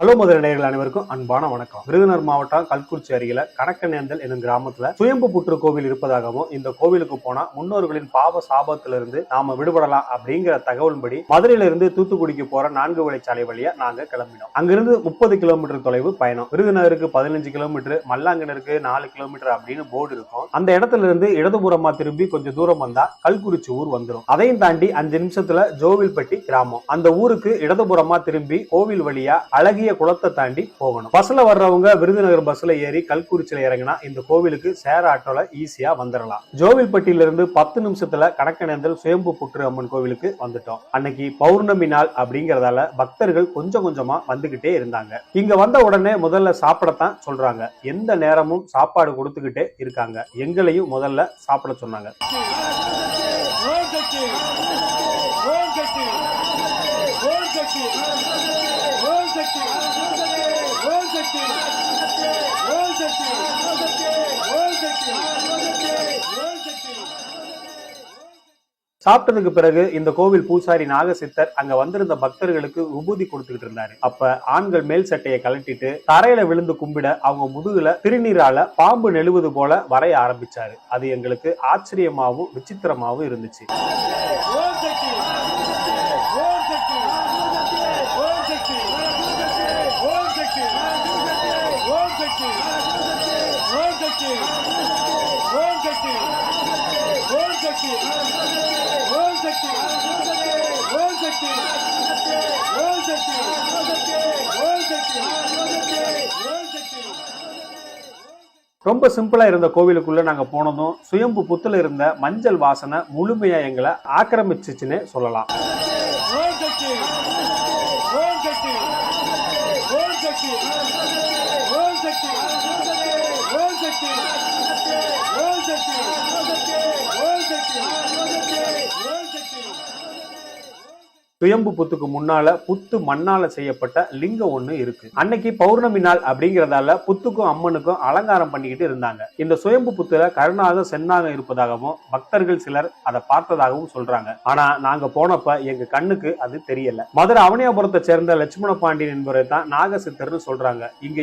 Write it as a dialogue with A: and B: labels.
A: Hello Madurai அனைவருக்கும் அன்பான வணக்கம். விருதுநர் மாவட்டம் கல்குறிச்சி அருகில கணக்கநேந்தல் என்னும் கிராமத்துல சுயம்பு புற்று கோவில் இருப்பதாகவும் இந்த கோவிலுக்கு போனா முன்னோர்களின் பாவ சாபத்திலிருந்து நாம விடுபடலாம் அப்படிங்கிற தகவல்படி மதுரையில இருந்து தூத்துக்குடிக்கு போற நான்கு வழிச்சாலை வழியா நாங்க கிளம்பினோம். அங்கிருந்து முப்பது கிலோமீட்டர் தொலைவு பயணம். விருதுநகருக்கு பதினஞ்சு கிலோமீட்டர் மல்லாங்கனருக்கு நாலு கிலோமீட்டர் அப்படின்னு போர்டு இருக்கும். அந்த இடத்துல இருந்து இடதுபுறமா திரும்பி கொஞ்சம் தூரம் வந்தா கல்குறிச்சி ஊர் வந்துடும் அதையும் தாண்டி அஞ்சு நிமிஷத்துல ஜோவில்பட்டி கிராமம். அந்த ஊருக்கு இடதுபுறமா திரும்பி கோவில் வழியா அழகிய குளத்தை தாண்டி போகணும். பஸ்ல வர்றவங்க விருதுநகர் பஸ்ல ஏறி கல்குறிச்சில இறங்கினா இந்த கோவிலுக்கு சேர ஆட்டோல ஈஸியா வந்துடலாம் ஜோவில்பட்டியில இருந்து பத்து நிமிஷத்துல கணக்கணேந்தல் சுயம்பு புற்று அம்மன் கோவிலுக்கு வந்துட்டோம். அன்னைக்கு பௌர்ணமி நாள் அப்படிங்கறதால பக்தர்கள் கொஞ்சம் கொஞ்சமா வந்துகிட்டே இருந்தாங்க. இங்க வந்த உடனே முதல்ல சாப்பிடத்தான் சொல்றாங்க. எந்த நேரமும் சாப்பாடு கொடுத்துக்கிட்டே இருக்காங்க. எங்களையும் முதல்ல சாப்பிட சொன்னாங்க
B: ஓம் சக்தி ஓம் சக்தி ஓம் சக்தி ஓம் சக்தி ஓம் சக்தி ஓம் சக்தி ஓம் சக்தி
A: சாப்பிட்டதுக்கு பிறகு இந்த கோவில் பூசாரி நாகசித்தர் அங்க வந்திருந்த பக்தர்களுக்கு உபூதி கொடுத்துக்கிட்டு இருந்தாரு. அப்ப ஆண்கள் மேல் சட்டையை கழட்டிட்டு தரையில விழுந்து கும்பிட அவங்க முதுகுல திருநீரால பாம்பு நெழுவது போல வரைய ஆரம்பிச்சாரு. அது எங்களுக்கு ஆச்சரியமாவும் விசித்திரமாவும் இருந்துச்சு
B: ஓம் சக்தி ஓம் சக்தி ஓம் சக்தி ஓம் சக்தி ஓம் சக்தி ஓம் சக்தி ஓம் சக்தி ஓம் சக்தி ஓம் சக்தி ஓம் சக்தி ஓம் சக்தி ஓம் சக்தி ஓம் சக்தி
A: ரொம்ப சிம்பிளா இருந்த கோவிலுக்குள்ள நாங்க போனதும் சுயம்பு புத்துல இருந்த மஞ்சள் வாசனை முழுமையா எங்களை ஆக்கிரமிச்சுச்சுன்னு சொல்லலாம்
B: ஓம் சக்தி ஓம் சக்தி ஓம் சக்தி ஓம் சக்தி ஓம் சக்தி ஓம் சக்தி ஓம் சக்தி ஓம் சக்தி
A: சுயம்பு புத்துக்கு முன்னால புத்து மண்ணால செய்யப்பட்ட லிங்கம் ஒண்ணு இருக்கு. அன்னைக்கு பௌர்ணமி நாள் அப்படிங்கறதால புத்துக்கும் அம்மனுக்கும் அலங்காரம் பண்ணிக்கிட்டு இருந்தாங்க. இந்த சுயம்பு புத்துல கருணாக சென்னாக இருப்பதாகவும் பக்தர்கள் சிலர் அதை பார்த்ததாகவும் சொல்றாங்க. ஆனா நாங்க போனப்ப எங்க கண்ணுக்கு அது தெரியல. மதுரை அவனியாபுரத்தை சேர்ந்த லட்சுமண பாண்டியன் என்பவரை தான் நாகசித்தர்னு சொல்றாங்க. இங்க